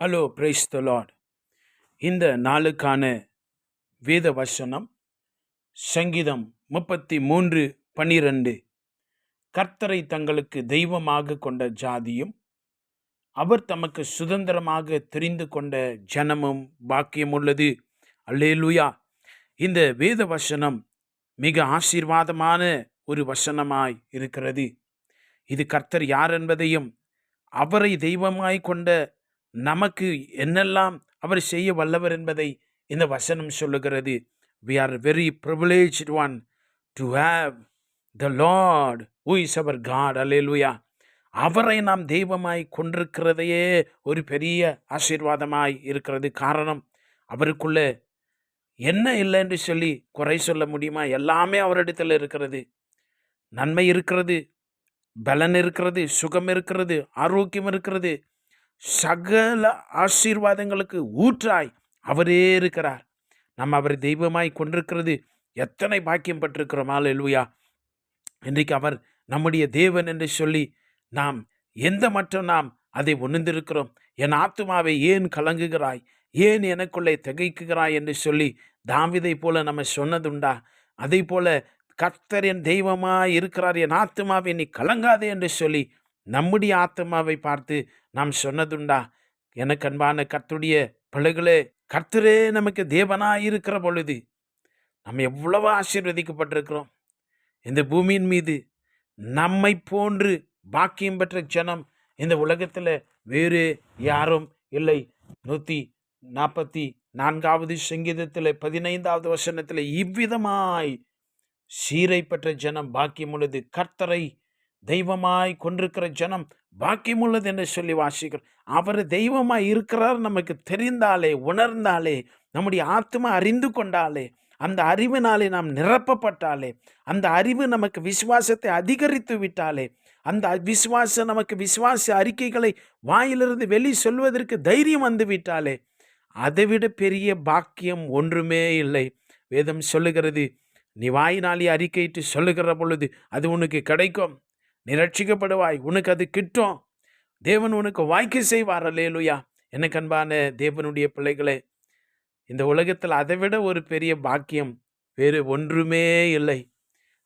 Hello praise the Lord இந்த நாளுக்கான வேத வசனம் சங்கீதம் முப்பத்தி மூன்று பனிரெண்டு கர்த்தரை தங்களுக்கு தெய்வமாக கொண்ட ஜாதியும் அவர் தமக்கு சுதந்திரமாக தெரிந்து கொண்ட ஜனமும் பாக்கியம் உள்ளது அல்லேலுயா. இந்த வேத வசனம் மிக ஆசீர்வாதமான ஒரு வசனமாய் இருக்கிறது. இது கர்த்தர் யார் என்பதையும் அவரை தெய்வமாய் கொண்ட நமக்கு என்னெல்லாம் அவர் செய்ய வல்லவர் என்பதை இந்த வசனம் சொல்லுகிறது. We are very privilege one to have the lord who is our God hallelujah அவரை நாம் தெய்வமாய் கொண்டிருக்கிறதையே ஒரு பெரிய ஆசீர்வாதமாய் இருக்கிறது காரணம் அவருக்குள்ள என்ன இல்லை என்று சொல்லி குறை சொல்ல முடியுமா? எல்லாமே அவரிடத்தில் இருக்கிறது. நன்மை இருக்கிறது பலன் இருக்கிறது சுகம் இருக்கிறது ஆரோக்கியம் இருக்கிறது. சகல ஆசீர்வாதங்களுக்கு ஊற்றாய். அவரே இருக்கிறார். நம்ம அவரை தெய்வமாய் கொண்டிருக்கிறது எத்தனை பாக்கியம் பட்டிருக்கிறோம் அல்லேலூயா இன்றைக்கு அவர் நம்முடைய தேவன் என்று சொல்லி நாம் எந்த மட்டும் நாம் அதை உணர்ந்திருக்கிறோம். என் ஆத்துமாவை ஏன் கலங்குகிறாய்? ஏன் எனக்குள்ளே திகைக்குகிறாய் என்று சொல்லி தாவிதை போல நம்ம சொன்னதுண்டா? அதே போல கர்த்தர் என் தெய்வமாய் இருக்கிறார். என் ஆத்துமாவை நீ கலங்காதே என்று சொல்லி நம்முடைய ஆத்மாவை பார்த்து நாம் சொன்னதுண்டா? எனக்கு அன்பான கர்த்தருடைய பிள்ளைகளே கர்த்தரே நமக்கு தேவனாக இருக்கிற பொழுது நம்ம எவ்வளவு ஆசீர்வதிக்கப்பட்டிருக்கிறோம். இந்த பூமியின் மீது நம்மை போன்று பாக்கியம் பெற்ற ஜனம் இந்த உலகத்தில் வேறு யாரும் இல்லை. நூற்றி நாற்பத்தி நான்காவது சங்கீதத்தில் பதினைந்தாவது வசனத்தில் இவ்விதமாய் சீரை பெற்ற ஜனம் பாக்கியம் உள்ளது. கர்த்தரை தெய்வமாய் கொண்டிருக்கிற ஜனம் பாக்கியம் உள்ளது என்று சொல்லி வாசிக்கிறோம். அவர் தெய்வமாய் இருக்கிறார் நமக்கு தெரிந்தாலே உணர்ந்தாலே நம்முடைய ஆத்மா அறிந்து கொண்டாலே அந்த அறிவினாலே நாம் நிரப்பப்பட்டாலே அந்த அறிவு நமக்கு விசுவாசத்தை அதிகரித்து விட்டாலே அந்த விசுவாசம் நமக்கு விசுவாச அறிக்கைகளை வாயிலிருந்து வெளி சொல்வதற்கு தைரியம் வந்து விட்டாலே அதைவிட பெரிய பாக்கியம் ஒன்றுமே இல்லை. வேதம் சொல்லுகிறது நீ வாயினாலே அறிக்கையிட்டு சொல்லுகிற பொழுது அது உனக்கு கிடைக்கும். நீ ரட்சிக்கப்படுவாய் உனக்கு அது கிட்டும். தேவன் உனக்கு வாய்க்கு செய்வார் அல்லேலுயா. எனக்கு அன்பான தேவனுடைய பிள்ளைகளே இந்த உலகத்தில் அதைவிட ஒரு பெரிய பாக்கியம் வேறு ஒன்றுமே இல்லை.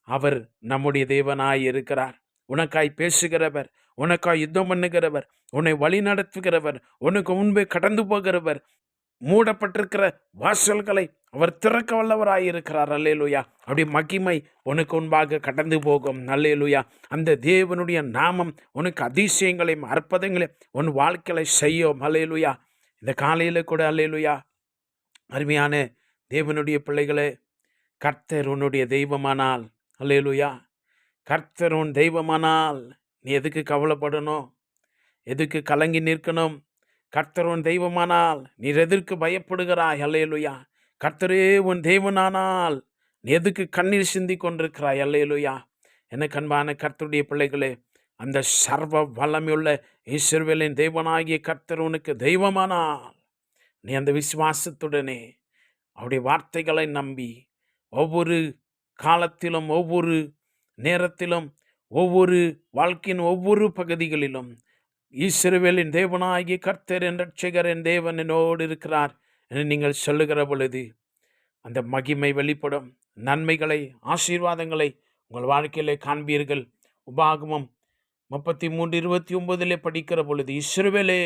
அவர் நம்முடைய தேவனாய் இருக்கிறார். உனக்காய் பேசுகிறவர் உனக்காய் யுத்தம் பண்ணுகிறவர் உன்னை வழி நடத்துகிறவர் உனக்கு முன்பே கடந்து போகிறவர் மூடப்பட்டிருக்கிற வாசல்களை அவர் திறக்க வல்லவராயிருக்கிறார். அல்லேலுயா. அப்படி மகிமை உனக்கு முன்பாக கடந்து போகும். அல்லேலுயா. அந்த தேவனுடைய நாமம் உனக்கு அதிசயங்களையும் அற்புதங்களையும் உன் வாழ்க்கையை செய்யும். அல்லேலுயா. இந்த காலையில் கூட அல்லேலுயா. அருமையான தேவனுடைய பிள்ளைகளே கர்த்தர் உன்னுடைய தெய்வமானால். அல்லேலுயா. கர்த்தர் உன் தெய்வமானால். நீ எதுக்கு கவலைப்படணும்? எதுக்கு கலங்கி நிற்கணும்? கர்த்தர் உன் தெய்வமானால் நீ எதற்கு பயப்படுகிறாய்? அல்லையலுயா கர்த்தரே உன் தெய்வனானால் நீ எதுக்கு கண்ணீர் சிந்தி கொண்டிருக்கிறாய்? அல்லையலுயா எனக்கு அன்பான கர்த்தருடைய பிள்ளைகளே அந்த சர்வ வல்லமையுள்ள ஈஸ்வர்வேலின் தெய்வனாகிய கர்த்தர் உனக்கு தெய்வமானால் நீ அந்த விசுவாசத்துடனே அவருடைய வார்த்தைகளை நம்பி ஒவ்வொரு காலத்திலும் ஒவ்வொரு நேரத்திலும் ஒவ்வொரு வாழ்க்கையின் ஒவ்வொரு பகுதிகளிலும் ஈஸ்வரவேலின் தேவனாகி கர்த்தர் என் ரட்சகர் என் தேவன் என்னோடு இருக்கிறார் என்று நீங்கள் சொல்லுகிற பொழுது அந்த மகிமை வெளிப்படும். நன்மைகளை ஆசீர்வாதங்களை உங்கள் வாழ்க்கையிலே காண்பீர்கள். உபாகமம் முப்பத்தி மூன்று இருபத்தி ஒன்பதிலே படிக்கிற பொழுது இஸ்ரவேலே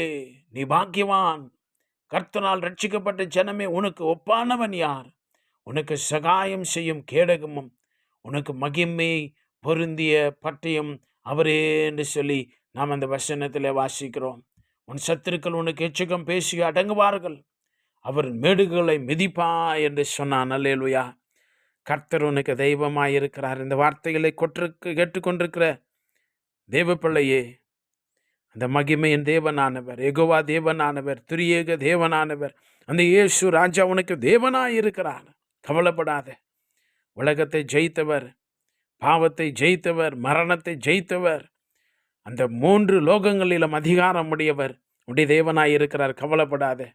நீ பாக்கியவான். கர்த்தனால் ரட்சிக்கப்பட்ட ஜனமே உனக்கு ஒப்பானவன் யார்? உனக்கு சகாயம் செய்யும் கேடகமும் உனக்கு மகிமை பொருந்திய பட்டயம் அவரே என்று சொல்லி நாம் அந்த வசனத்தில் வாசிக்கிறோம். உன் சத்துருக்கள் உனக்கு எச்சகம் பேசி அடங்குவார்கள். அவர் மேடுகளை மிதிப்பா என்று சொன்னான். அல்லேலுயா. கர்த்தர் உனக்கு தெய்வமாக இருக்கிறார் இந்த வார்த்தைகளை கொற்றுக்கு கேட்டுக்கொண்டிருக்கிற தேவ பிள்ளையே அந்த மகிமையின் தேவனானவர் எகோவா தேவனானவர் துரியேக தேவனானவர் அந்த இயேசு ராஜா உனக்கு தேவனாக இருக்கிறார் கவலைப்படாத. உலகத்தை ஜெயித்தவர் பாவத்தை ஜெயித்தவர் மரணத்தை ஜெயித்தவர் அந்த மூன்று லோகங்களிலும் அதிகாரம் உடையவர். உடைய தேவனாய் இருக்கிறார் கவலைப்படாத.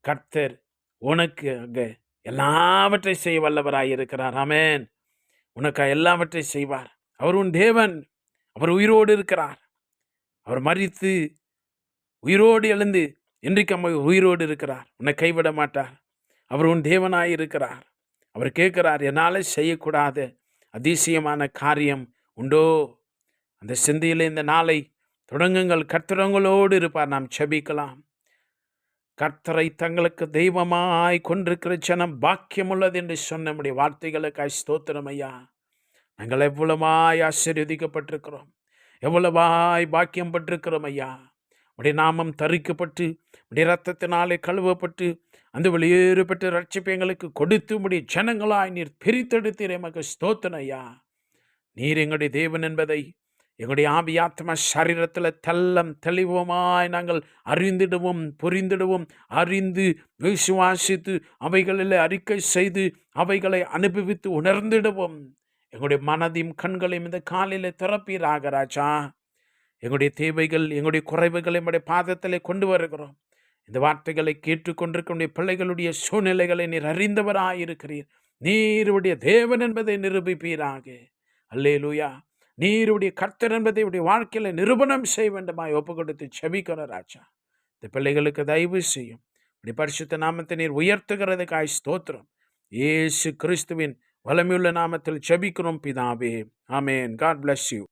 கர்த்தர் உனக்கு அங்கே எல்லாவற்றை செய்ய வல்லவராய் இருக்கிறார். ஆமேன். உனக்கு எல்லாவற்றை செய்வார். அவர் உன் தேவன். அவர் உயிரோடு இருக்கிறார். அவர் மறித்து உயிரோடு எழுந்து இன்றைக்கு அம்மா உயிரோடு இருக்கிறார். உன்னை கைவிட மாட்டார். அவர் உன் தேவனாய் இருக்கிறார். அவர் கேட்கிறார் என்னால் செய்யக்கூடாத. அதிசயமான காரியம் உண்டோ? அந்த சிந்தையில் இந்த நாளை தொடங்குங்கள். கர்த்தரங்களோடு இருப்பார். நாம் செபிக்கலாம். கர்த்தரை தங்களுக்கு தெய்வமாய் கொண்டிருக்கிற ஜனம் பாக்கியம் உள்ளது என்று சொன்ன நம்முடைய வார்த்தைகளுக்காய் ஸ்தோத்திரம் ஐயா. நாங்கள் எவ்வளவாய் ஆசீர்வதிக்கப்பட்டிருக்கிறோம். எவ்வளவாய் பாக்கியம் பட்டிருக்கிறோம் ஐயா. உடைய நாமம் தரிக்கப்பட்டு உடைய ரத்தத்தினாலே கழுவப்பட்டு அந்த வெளியேறுபட்டு ரட்சிப்பு எங்களுக்கு கொடுத்து உடைய ஜனங்களாய் நீர் பிரித்தெடுத்தீர். எமக்கு ஸ்தோத்தன ஐயா. நீர் எங்களுடைய தேவன் என்பதை எங்களுடைய ஆபியாத்மா சரீரத்தில் தெல்லம் தெளிவுமாய் நாங்கள் அறிந்திடுவோம் புரிந்திடுவோம். அறிந்து விசுவாசித்து அவைகளில் அறிக்கை செய்து அவைகளை அனுபவித்து உணர்ந்திடுவோம். எங்களுடைய மனதையும் கண்களையும் இந்த காலையில் திறப்பீராக ராஜா. எங்களுடைய தேவைகள் எங்களுடைய குறைவுகள் எங்களுடைய பாதத்தில் கொண்டு வருகிறோம். இந்த வார்த்தைகளை கேட்டுக்கொண்டிருக்கிற பிள்ளைகளுடைய சூழ்நிலைகளை நீர் அறிந்தவராயிருக்கிறீர். நீருடைய தேவன் என்பதை நிரூபிப்பீராக. அல்லேலூயா. நீருடைய கர்த்தர் என்பதை உடைய வாழ்க்கையில் நிரூபணம் செய்ய வேண்டுமாய் ஒப்பு கொடுத்து செபிக்கிற ராஜா. இந்த பிள்ளைகளுக்கு தயவு செய்யும். இப்படி பரிசுத்த நாமத்தை நீர் உயர்த்துகிறதுக்காய் ஸ்தோத்திரம். ஏசு கிறிஸ்துவின் வலமையுள்ள நாமத்தில் செபிக்கிறோம் பிதாவே. ஆமேன். God bless you